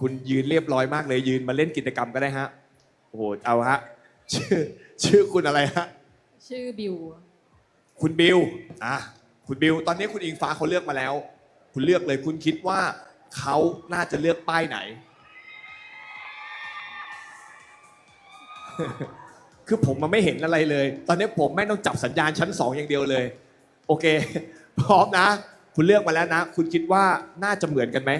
คุณยืนเรียบร้อยมากเลยยืนมาเล่นกิจกรรมก็ได้ฮะโอ้โหเอาฮะชื่อชื่อคุณอะไรฮะชื่อบิว คุณบิวอะคุณบิวตอนนี้คุณอิงฟ้าเขาเลือกมาแล้ว คุณเลือกเลยคุณคิดว่าเขาน่าจะเลือกป้ายไหน คือผมมันไม่เห็นอะไรเลย ตอนนี้ผมไม่งต้องจับสัญญาณชั้นสองอย่างเดียวเลย โอเค พร้อมนะ คุณเลือกมาแล้วนะ คุณคิดว่าน่าจะเหมือนกันไหม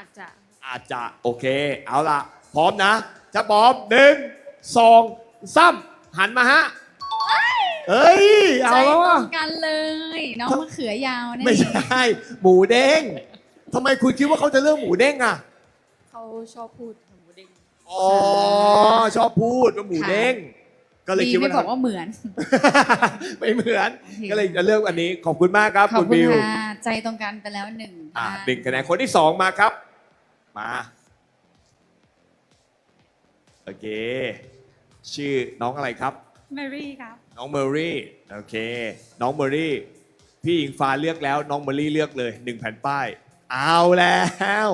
อาจจะอาจจะโอเค เอาละพร้อมนะ จะพร้อมหนึ่งสองสามหันมาฮะเอ้ย เอาใจแล้วตรอะงกันเลย น้องมะเขือยาวเนี่ยไม่ใช่ หมูเด้งทำไมคุณคิดว่าเขาจะเลือกหมูเด้งอะ เขาชอบพูดหมูเด้งอ๋อ ชอบพูดว่าหมูเด้ง ก็เลยดีคิดไม่ว่า บอกว่าเหมือน ไม่เหมือนโอเคก็เลยจะเลือกอันนี้ ขอบคุณมากครับขอบคุณคุณบิวค่ะใจตรงกันไปแล้วหนึ่งอ่าค่ะหนึ่งคะแนนคนที่สองมาครับ มา โอเค ชื่อน้องอะไรครับแมรี่ครับ น้องเมอรี่ โอเค น้องเมอรี่ พี่อิงฟ้าเลือกแล้ว น้องเมอรี่เลือกเลยหนึ่งแผ่นป้าย เอาแล้ว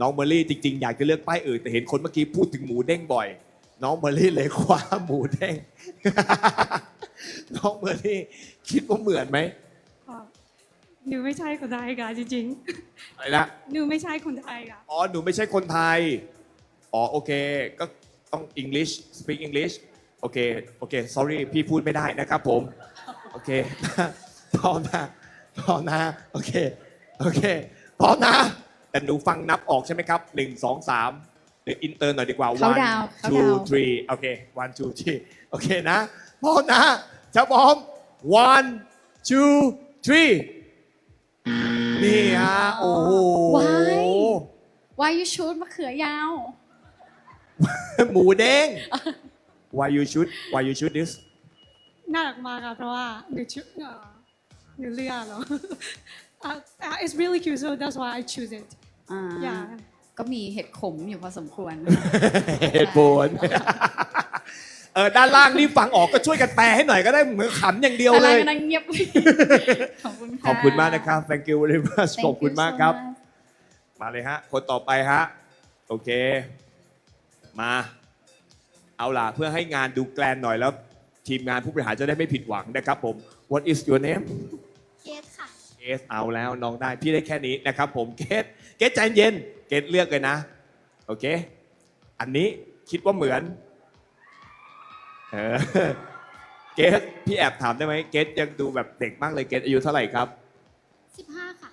น้องเมอรี่จริง ๆ อยากจะเลือกป้ายอื่น แต่เห็นคนเมื่อกี้พูดถึงหมูเด้งบ่อย น้องเมอรี่เลยคว้าหมูเด้ง น้องเมอรี่คิดว่าเหมือนไหม หนูไม่ใช่คนไทยค่ะจริงอะไรนะ ๆ หนูไม่ใช่คนไทยค่ะ อ๋อ หนูไม่ใช่คนไทย อ๋อ โอเค ก็ต้อง English speak English โอเค โอเค sorry พี่พูดไม่ได้นะครับผม โอเค พร้อมนะ พร้อมนะ โอเค โอเค พร้อมนะ แต่หนูฟังนับออกใช่ไหมครับ1 2 3เดี๋ยวอินเตอร์หน่อยดีกว่า เขา one ดาวเขา two ดาว three โอเค one two three โอเคนะ พร้อมนะจะพร้อม one two three นี่ฮะโอ้โห Why? Why you shoot มะเขือยาว หมูเด้ง Why you shoot Why you shoot this น่ารักมากค่ะเพราะว่าหนูชุดเอ่อหนูเลือกแล้ว Uh, uh, it's really cute so that's why I choose it อ่า yeah ก็มีเห็ดขมอยู่พอสมควร เหตุผล เออด้านล่างนี่ฟังออกก็ช่วยกันแปลให้หน่อยก็ได้เหมือนขำอย่างเดียวอะไรเลยกำลังเงียบ ขอบคุณค่ะ ขอบคุณมากนะครับ thank you very much Thank ขอบคุณ you มาก so ครับ much มาเลยฮะ คนต่อไปฮะ โอเค มา เอาล่ะ เพื่อให้งานดูแกลนหน่อยแล้ว ทีมงานผู้บริหารจะได้ไม่ผิดหวังนะครับผม What is your name เกสค่ะ เกสเอาแล้วน้องได้พี่ได้แค่นี้นะครับผมเกสเกสใจเย็นเกสเลือกเลยนะ โอเค อันนี้คิดว่าเหมือน เออเกสพี่แอบถามได้ไหมเกสยังดูแบบเด็กมากเลยเกสอายุเท่าไหร่ครับ 15 ค่ะ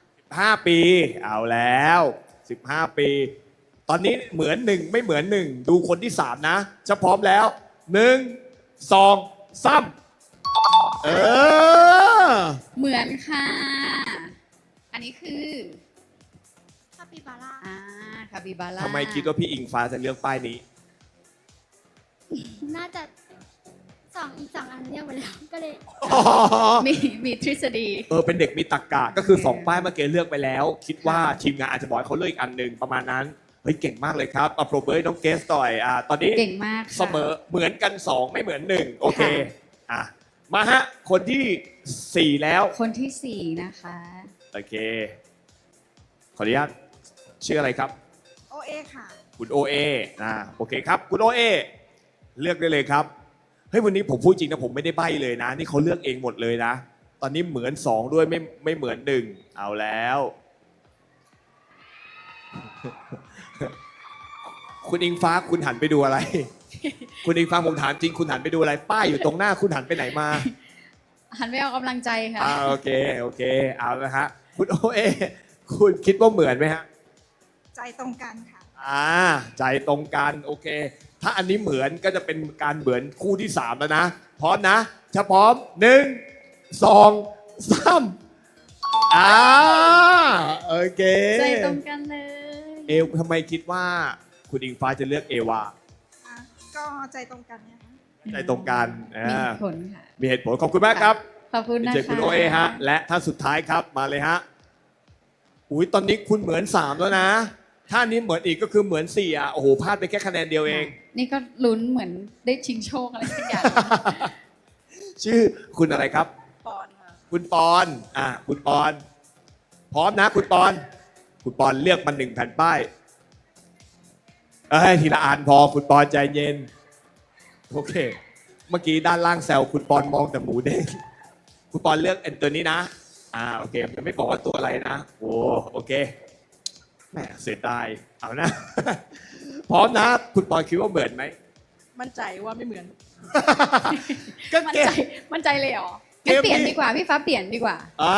15 ปี เอาแล้ว 15 ปี ตอนนี้เหมือนหนึ่งไม่เหมือนหนึ่งดูคนที่สามนะจะพร้อมแล้วหนึ่งสองสามเออ เหมือนค่ะ อันนี้คือคาปิบาร่า อ่าคาบิบาร่าทำไมคิดว่าพี่อิงฟ้าจะเลือกป้ายนี้ น่าจะ สองอีกสองอันเรียกไปแล้วก็เลยมีมีทฤษฎี เออเป็นเด็กมีตรรกะก็คือ 2 ป้ายเมื่อกี้เลือกไปแล้ว คิดว่าทีมงานอาจจะบอกให้เขาเลือกอีกอันหนึ่งประมาณนั้นเฮ้ยเก่งมากเลยครับเอาโปรเบอร์น้องเกสต่อยอ่าตอนนี้เก่งมากค่ะ เสมอเหมือนกัน 2 ไม่เหมือน 1 โอเคอะมาฮะ คนทีสี่4 แล้ว คนที่สี่นะคะ โอเค ขออนุญาตชื่ออะไรครับ โอเอค่ะ คุณโอเออ่าโอเคครับ คุณโอเอเลือกได้เลยครับ เฮ้ยวันนี้ผมพูดจริงนะผมไม่ได้ใบ้เลยนะ นี่เขาเลือกเองหมดเลยนะ ตอนนี้เหมือนสองด้วยไม่ไม่เหมือนหนึ่งเอาแล้ว คุณอิงฟ้าคุณหันไปดูอะไร คุณอิงฟ้าผมถามจริงคุณหันไปดูอะไร ป้ายอยู่ตรงหน้าคุณหันไปไหนมาหันไปออกกำลังใจค่ะอ่าโอเคโอเค เอาละฮะคุณโอเอคุณคิดว่าเหมือนไหมฮะ ใจตรงกันค่ะ อ่า ใจตรงกันโอเค ถ้าอันนี้เหมือนก็จะเป็นการเหมือนคู่ที่สามแล้วนะ พร้อมนะถ้าพร้อมหนึ่งสองสามอ่าโอเค ใจตรงกันเลยเอวทำไมคิดว่าคุณอิงฟ้าจะเลือกเอวาอะก็ใจตรงกันเนี่ยค่ะใจตรงกันมีอ่าเหตุผลค่ะ มีเหตุผลขอบคุณมากครับ ขอบคุณนะเจอคะคุณโอเอฮะ และท่านสุดท้ายครับมาเลยฮะ อุ้ยตอนนี้คุณเหมือนสามแล้วนะ ถ้านี้เหมือนอีกก็คือเหมือนสี่อะโอ้โหพลาดไปแค่คะแนนเดียวเอง นี่ก็ลุ้นเหมือนได้ชิงโชคอะไรสักอย่างชื่อคุณอะไรครับ ปอนค่ะคุณปอน อ่า คุณปอน พร้อมนะ คุณปอน คุณปอนเลือกมาหนึ่งแผ่นป้าย เอ้ยทีละอันพอคุณปอนใจเย็น โอเค เมื่อกี้ด้านล่างแซวคุณปอนมองแต่หมูเด้งคุณปอนเลือกเอนตัวนี้นะ อ่า โอเคจะไม่บอกว่าตัวอะไรนะ โอ้โอเค แหมเสียดายเอานะ พร้อมนะ คุณปอนคิดว่าเหมือนไหม มั่นใจว่าไม่เหมือน ก็มั่นเก่ใจงมั่นใจเลยเหรอเกงั้นมเปลี่ยนนี้ดีกว่าพี่ฟ้าเปลี่ยนดีกว่า อ่า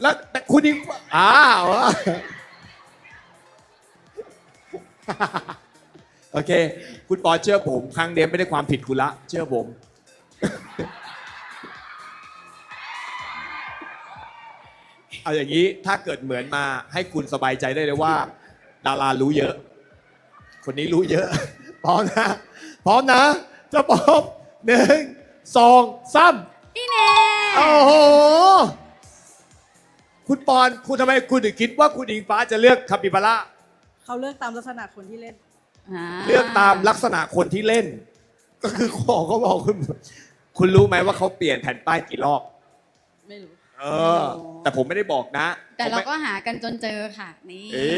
แล้วแต่คุณยิงอ้าวโอเค คุณปอเชื่อผม ครั้งเดียวไม่ได้ความผิดคุณละ เชื่อผม เอาอย่างนี้ถ้าเกิดเหมือนมาให้คุณสบายใจได้เลยว่า ดารารู้เยอะ คนนี้รู้เยอะ พร้อมนะ พร้อมนะ จะพร้อมหนึ่งสองสามนี่แน่โอ้โห คุณปอนคุณทำไมคุณถึงคิดว่าคุณอิงฟ้าจะเลือกคาปิบาร่าเขาเลือกตามลักษณะคนที่เล่นเลือกตามลักษณะคนที่เล่น ก็คือขอเขาบอกคุณ คุณรู้ไหมว่าเขาเปลี่ยนแผ่นป้ายกี่รอบ ไม่รู้ เออ แต่ผมไม่ได้บอกนะแต่เราผมก็ไม่หากันจนเจอค่ะนี่ เอ้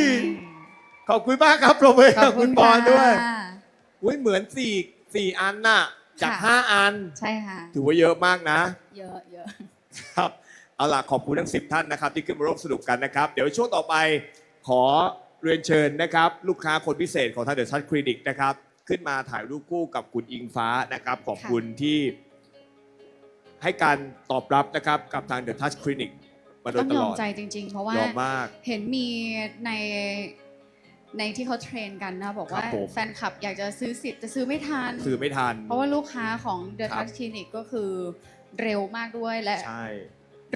ยขอบคุณมากครับโปรเบอร์ขอบคุคุณณปอนด้วยค่ะอุ้ยเหมือนสี่สี่อันน่ะ จากค่ะห้าอัน ใช่ค่ะ ถือว่าเยอะมากนะ เยอะเยอะครับเอาล่ะขอบคุณทั้ง 10 ท่านนะครับ ที่ขึ้นมาร่วมสนุกกันนะครับ เดี๋ยวช่วงต่อไปขอเรียนเชิญนะครับ ลูกค้าคนพิเศษของทางเดอะชัดคลินิกนะครับ ขึ้นมาถ่ายรูปคู่กับคุณอิงฟ้านะครับ ขอบคุณที่ ให้การตอบรับนะครับกับทางเดอะทัชคลินิกมาโดต้ยองตยลอมอดใจจริง ๆ เพราะว่ายอมมาก เห็นมีในในที่เขาเทรนกันนะ บอกว่าครับผม แฟนคลับอยากจะซื้อสิทธิ์จะซื้อไม่ทัน ซื้อไม่ทัน เพราะว่าลูกค้าของ The ครับ Touch Clinic ก็คือเร็วมากด้วยและใช่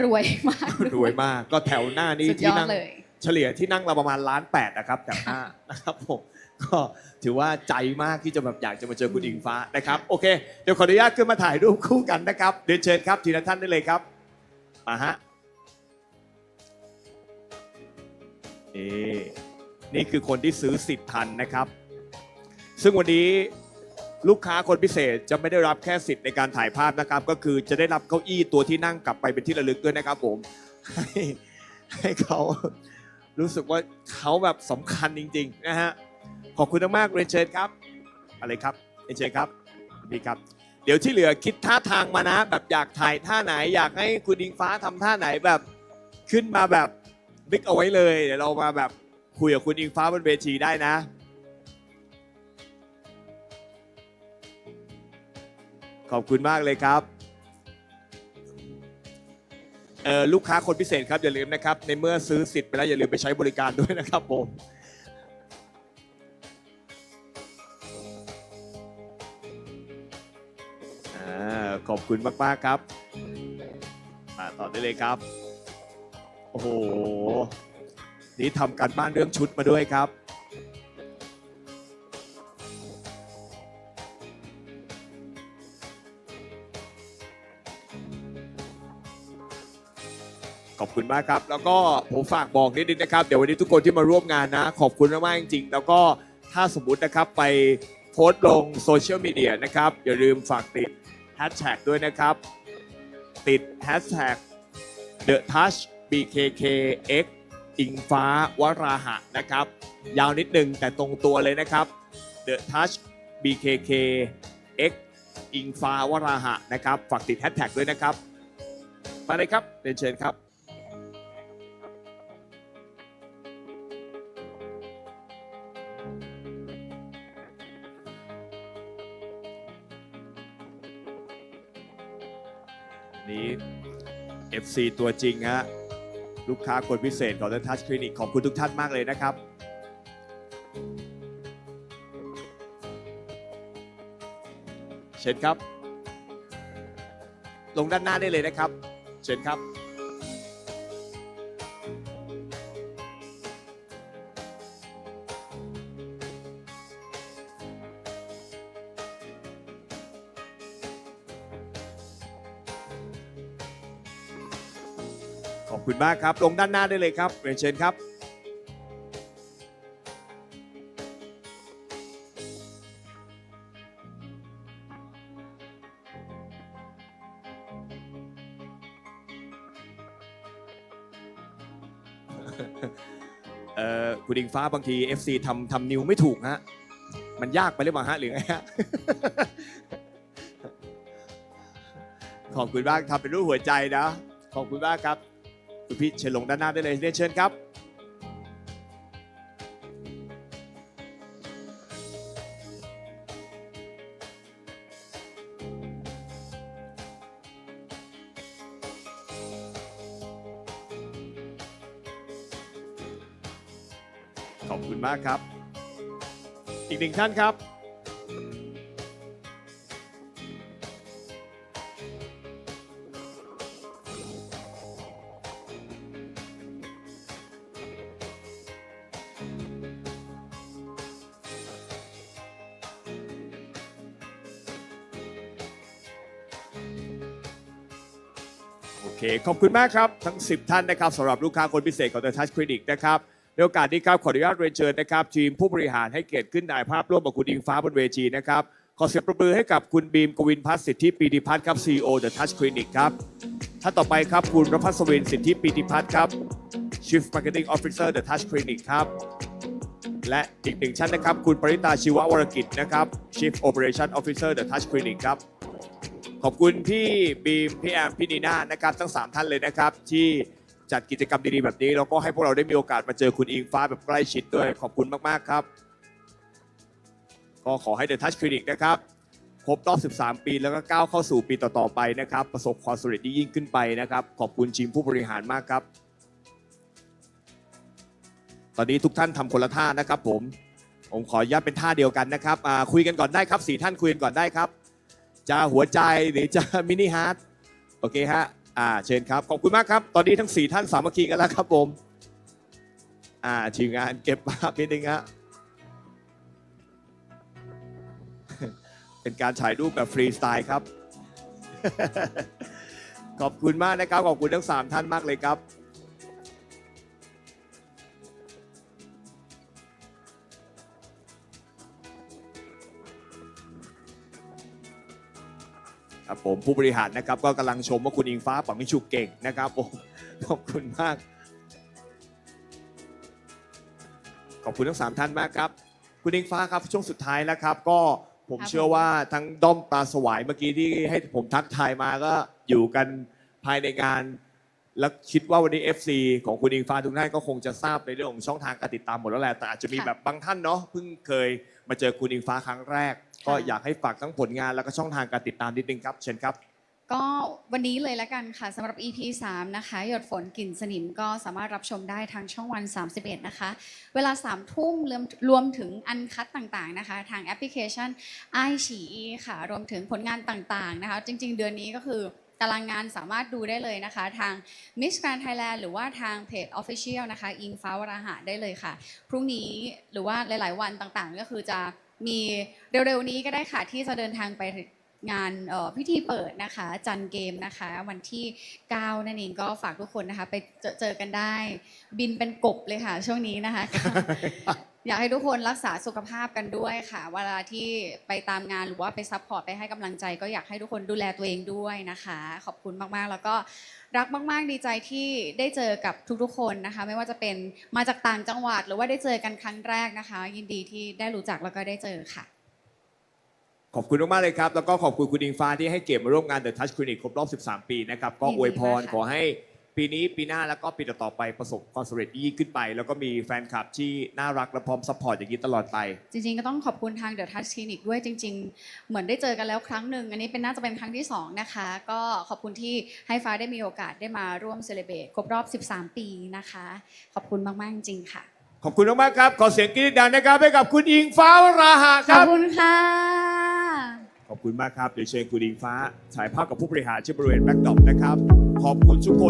รวยมากด้รวยมากก็แถวหน้านี้สุดยที่อดนั่งเลย เฉลี่ยที่นั่งเราประมาณล้านแปดนะครับแถวหน้านะครับผม ก็ถือว่าใจมากที่จะแบบอยากจะมาเจอคุณอิงฟ้านะครับโอเคเดี๋ยวขออนุญาตขึ้นมาถ่ายรูปคู่กันนะครับเดี๋ยวเชิญครับทีละท่านได้เลยครับมาฮะนี่นี่คือคนที่ซื้อสิทธิ์ทันนะครับ ซึ่งวันนี้ลูกค้าคนพิเศษจะไม่ได้รับแค่สิทธิ์ในการถ่ายภาพนะครับ ก็คือจะได้รับเก้าอี้ตัวที่นั่งกลับไปเป็นที่ระลึกด้วยนะครับผมให้ให้เขารู้สึกว่าเขาแบบสำคัญจริง ๆ นะฮะ ขอบคุณมากๆเรียนเชิญครับ อะไรครับเรียนเชิญครับดีครับ เดี๋ยวที่เหลือคิดท่าทางมานะ แบบอยากถ่ายท่าไหน อยากให้คุณดิงฟ้าทำท่าไหนแบบขึ้นมาแบบนึกเอาไว้เลยเดี๋ยวเรามาแบบคุยกับคุณอิงฟ้าบนเวทีได้นะขอบคุณมากเลยครับเออลูกค้าคนพิเศษครับอย่าลืมนะครับ ในเมื่อซื้อสิทธิ์ไปแล้วอย่าลืมไปใช้บริการด้วยนะครับผม อ่าขอบคุณมาก ๆ ครับมาต่อได้เลยครับ โอ้โห นี่ทำการบ้านเรื่องชุดมาด้วยครับ ขอบคุณมากครับ แล้วก็ผมฝากบอกนิดนึงนะครับ เดี๋ยววันนี้ทุกคนที่มาร่วมงานนะ ขอบคุณมากๆจริงๆ แล้วก็ถ้าสมมุตินะครับไป โพสต์ลงโซเชียลมีเดียนะครับ อย่าลืมฝากติดแฮชแท็กด้วยนะครับ ติดแฮชแท็ก The Touch BKKX อิงฟ้าวราหะนะครับ ยาวนิดนึงแต่ตรงตัวเลยนะครับ The Touch BKKX อิงฟ้าวราหะนะครับ ฝากติดแฮชแท็กด้วยนะครับ มาเลยครับเรียนเชิญครับ นี้ FC ตัวจริงฮะลูกค้าคนพิเศษของ The Touch Clinic ขอบคุณทุกท่านมากเลยนะครับ เชิญครับ ลงด้านหน้าได้เลยนะครับ เชิญครับ ขอบคุณมากครับ ลงด้านหน้าได้เลยครับเรียนเชิญครับ เอ่อคุณอิงฟ้าบางที FC ทำทำนิวไม่ถูกฮะ มันยากไปหรือเปล่าฮะหรือไงฮะ ขอบคุณมากทำเป็นรูปหัวใจนะ ขอบคุณมากครับ คุณพี่เชิญลงด้านหน้าได้เลยเรียนเชิญครับ ขอบคุณมากครับ อีกหนึ่งท่านครับ เค ขอบคุณมากครับ ทั้ง 10 ท่านนะครับสำหรับลูกค้าคนพิเศษของ The Touch Clinic นะครับในโอกาสนี้ครับขออนุญาตเรียนเชิญนะครับ ทีมผู้บริหารให้เกียรติขึ้นถ่ายภาพร่วมกับคุณอิงฟ้าบนเวทีนะครับ ขอเสียงประมือให้กับคุณบีมกวินพัฒน์สิทธิปีติพัฒน์ครับ CEO The Touch Clinic ครับท่านต่อไปครับคุณรพัศวินสิทธิปีติพัฒน์ครับ Chief Marketing Officer The Touch Clinic ครับและอีกหนึ่งท่านนะครับ คุณปริตาชีววรกิจนะครับ Chief Operation Officer The Touch Clinic ครับ ขอบคุณพี่บีมพี่แอมพี่นีน่านะครับทั้ง 3 ท่านเลยนะครับ ที่จัดกิจกรรมดีๆแบบนี้แล้วก็ให้พวกเราได้มีโอกาสมาเจอคุณอิงฟ้าแบบใกล้ชิดด้วยขอบคุณมากๆครับ ก็ขอให้ The Touch Clinic นะครับครบรอบ 13 ปีแล้วก็ก้าวเข้าสู่ปีต่อๆไปนะครับ ประสบความสำเร็จยิ่งขึ้นไปนะครับ ขอบคุณทีมผู้บริหารมากครับ ตอนนี้ทุกท่านทำคนละท่านะครับ ผม ผมขออนุญาตเป็นท่าเดียวกันนะครับอ่าคุยกันก่อนได้ครับสี่ท่านคุยกันก่อนได้ครับ จะหัวใจหรือจะมินิฮาร์ดโอเคฮะอ่าเชิญครับ ขอบคุณมากครับ ตอนนี้ทั้ง 4 ท่านสามัคคีกันแล้วครับผมอ่าทีมงานเก็บภาพนิดนึงฮะเป็นการถ่ายรูปแบบฟรีสไตล์ครับ ขอบคุณมากนะครับ ขอบคุณทั้ง 3 ท่านมากเลยครับ ครับผมผู้บริหารนะครับ ก็กำลังชมว่าคุณอิงฟ้าปังมิชุกเก่งนะครับผมขอบคุณมาก ขอบคุณทั้งสามท่านมากครับ คุณอิงฟ้าครับช่วงสุดท้ายแล้วครับ ก็ผมเชื่อว่าทั้งด้อมปลาสวายเมื่อกี้ที่ให้ผมทักทายมาก็อยู่กันภายในงาน แล้วคิดว่าวันนี้ FC ของคุณอิงฟ้าทุกท่านก็คงจะทราบในเรื่องของช่องทางการติดตามหมดแล้วแหละแต่อาจจะมีแบบบางท่านเนาะเพิ่งเคยมาเจอคุณอิงฟ้าครั้งแรก ก็ค่ะอยากให้ฝากทั้งผลงานแล้วก็ช่องทางการติดตามนิดนึงครับ เชิญครับ ก็วันนี้เลยละกันค่ะสำหรับ EP 3 นะคะ หยดฝนกลิ่นสนิมก็สามารถรับชมได้ทางช่องวัน 31 นะคะ เวลา 3 ทุ่มรวมรวมถึงอันคัดต่างๆนะคะ ทางแอปพลิเคชัน i อ e ค่ะ รวมถึงผลงานต่างๆนะคะ จริง ๆ เดือนนี้ก็คือตารางงานสามารถดูได้เลยนะคะ ทาง Miss Grand Thailand หรือว่าทางเพจ Official นะคะ อิงฟ้าวราหะได้เลยค่ะ พรุ่งนี้หรือว่าหลาย ๆ วันต่างๆ ก็คือจะ มีเร็วๆนี้ก็ได้ค่ะที่จะเดินทางไปงานพิธีเปิดนะคะ จันเกมนะคะ วันที่ 9 นั่นเองก็ฝากทุกคนนะคะ ไปเจอเจอกันได้ บินเป็นกบเลยค่ะ ช่วงนี้นะคะ อยากให้ทุกคนรักษาสุขภาพกันด้วยค่ะ เวลาที่ไปตามงานหรือว่าไปซัพพอร์ตไปให้กำลังใจ ก็อยากให้ทุกคนดูแลตัวเองด้วยนะคะ ขอบคุณมากๆ แล้วก็รักมากๆ ดีใจที่ได้เจอกับทุกๆ คนนะคะ ไม่ว่าจะเป็นมาจากต่างจังหวัด หรือว่าได้เจอกันครั้งแรกนะคะ ยินดีที่ได้รู้จักแล้วก็ได้เจอค่ะ ขอบคุณมากๆเลยครับ แล้วก็ขอบคุณคุณอิงฟ้าที่ให้เกียรติมาร่วมงาน The Touch Clinic ครบรอบ 13 ปีนะครับ ก็ยินดีอวยพรมากค่ะ ขอให้ ปีนี้ปีหน้าแล้วก็ปีต่อๆไปประสบความสำเร็จยิ่งขึ้นไป แล้วก็มีแฟนคลับที่น่ารักและพร้อมซัพพอร์ตอย่างนี้ตลอดไป จริงๆ ก็ต้องขอบคุณทาง The Touch Clinic ด้วยจริง ๆ เหมือนได้เจอกันแล้วครั้งหนึ่งอันนี้เป็นน่าจะเป็นครั้งที่ 2 นะคะ ก็ขอบคุณที่ให้ฟ้าได้มีโอกาสได้มาร่วมเซเลบรตครบรอบ 13 ปีนะคะ ขอบคุณมากๆจริงๆค่ะ ขอบคุณมากๆครับ ขอเสียงกรี๊ดดังนะครับให้กับคุณอิงฟ้าวราหะขคอบรับ คุณค่ะ ขอบคุณมากครับ เดี๋ยวเชิญคุณอิงฟ้าถ่ายภาพกับผู้บริหารที่บริเวณแบ็กดรอปนะครับ ขอบคุณทุกคน